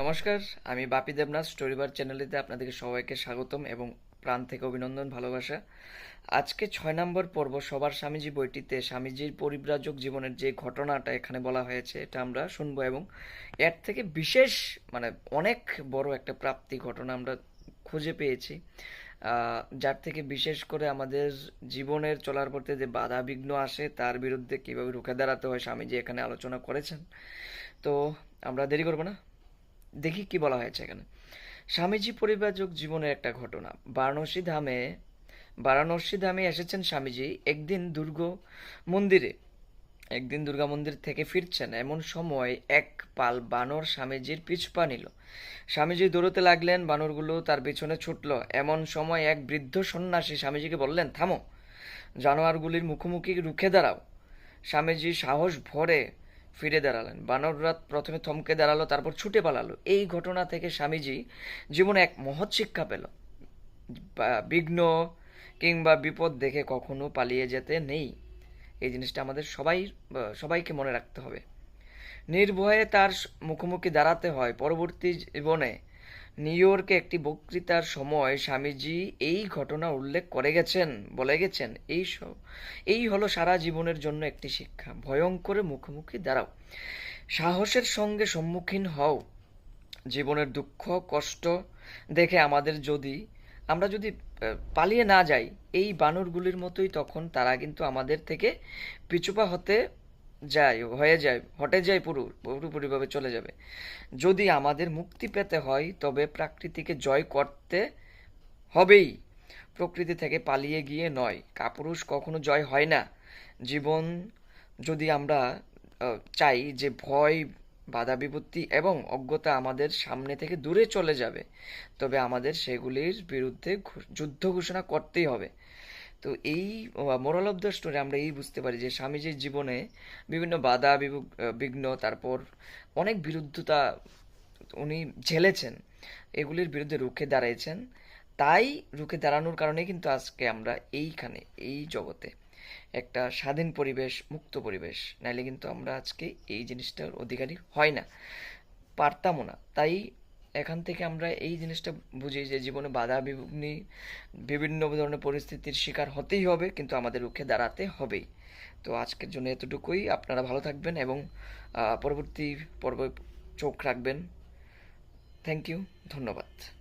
নমস্কার, আমি বাপি দেবনাথ, স্টোরিবার চ্যানেলেতে আপনাদেরকে সবাইকে স্বাগতম এবং প্রাণ থেকে অভিনন্দন, ভালোবাসা। আজকে ছয় নম্বর পর্ব, সবার স্বামীজি বইটিতে স্বামীজির পরিব্রাজক জীবনের যে ঘটনাটা এখানে বলা হয়েছে, এটা আমরা শুনব এবং এর থেকে বিশেষ মানে অনেক বড় একটা প্রাপ্তি ঘটনা আমরা খুঁজে পেয়েছি। যার থেকে বিশেষ করে আমাদের জীবনের চলার পথে যে বাধা বিঘ্ন আসে, তার বিরুদ্ধে কীভাবে রুখে দাঁড়াতে হয়, স্বামীজি এখানে আলোচনা করেছেন। তো আমরা দেরি করব না। দেখি কি বলা হয়েছে এখানে। স্বামীজি পরিব্রাজক জীবনের একটা ঘটনা। বারাণসী ধামে বারাণসী ধামে এসেছেন স্বামীজি একদিন দুর্গ মন্দিরে। একদিন দুর্গা মন্দির থেকে ফিরছেন। এমন সময় এক পাল বানর স্বামীজির পিছপা নিল। স্বামীজি দৌড়তে লাগলেন, বানরগুলো তার পিছনে ছুটলো। এমন সময় এক বৃদ্ধ সন্ন্যাসী স্বামীজিকে বললেন, থামো। জানোয়ারগুলির মুখোমুখি রুখে দাঁড়াও। স্বামীজি সাহস ভরে ফিরে দাঁড়ালেন। বানররাত প্রথমে থমকে দাঁড়াল, তারপর ছুটে পালালো। এই ঘটনা থেকে স্বামীজি জীবনে এক মহৎ শিক্ষা পেল। বিঘ্ন কিংবা বিপদ দেখে কখনো পালিয়ে যেতে নেই। এই জিনিসটা আমাদের সবাই সবাইকে মনে রাখতে হবে। নির্ভয়ে তার মুখোমুখি দাঁড়াতে হয়। পরবর্তী জীবনে নিউ ইয়র্কে একটি বক্তৃতার সময় স্বামীজি এই ঘটনা উল্লেখ করে গেছেন, বলে গেছেন, এই এই হলো সারা জীবনের জন্য একটি শিক্ষা। ভয়ঙ্কর মুখোমুখি দাঁড়াও। সাহসের সঙ্গে সম্মুখীন হও। জীবনের দুঃখ, কষ্ট দেখে আমাদের যদি, আমরা যদি পালিয়ে না যাই, এই বানরগুলির মতোই তখন তারা কিন্তু আমাদের থেকে পিছুপা হতে যায়, হয়ে যায় হটে যায় পুরো, পুরোপুরিভাবে চলে যাবে। যদি আমাদের মুক্তি পেতে হয়, তবে প্রাকৃতিকে জয় করতে হবেই। প্রকৃতি থেকে পালিয়ে গিয়ে নয়, কাপুরুষ কখনো জয় হয় না। জীবন যদি আমরা চাই যে ভয়, বাধা বিপত্তি এবং অজ্ঞতা আমাদের সামনে থেকে দূরে চলে যাবে, তবে আমাদের সেগুলির বিরুদ্ধে যুদ্ধ ঘোষণা করতেই হবে। তো এই মোরাল অফ দ্য স্টোরি আমরা এই বুঝতে পারি যে স্বামীজির জীবনে বিভিন্ন বাধা বিঘ্ন, তারপর অনেক বিরুদ্ধতা উনি ঝেলেছেন। এগুলির বিরুদ্ধে রুখে দাঁড়িয়েছেন তাই রুখে দাঁড়ানোর কারণে কিন্তু আজকে আমরা এইখানে, এই জগতে একটা স্বাধীন পরিবেশ, মুক্ত পরিবেশ। নাইলে কিন্তু আমরা আজকে এই জিনিসটার অধিকারী হয় না, পারতামও না। তাই এখান থেকে আমরা এই জিনিসটা বুঝি যে জীবনে বাধা বিঘ্নি, বিভিন্ন ধরনের পরিস্থিতির শিকার হতেই হবে, কিন্তু আমাদের রুখে দাঁড়াতে হবেই। তো আজকের জন্য এতটুকুই। আপনারা ভালো থাকবেন এবং পরবর্তী পর্ব চোখ রাখবেন। থ্যাংক ইউ ধন্যবাদ।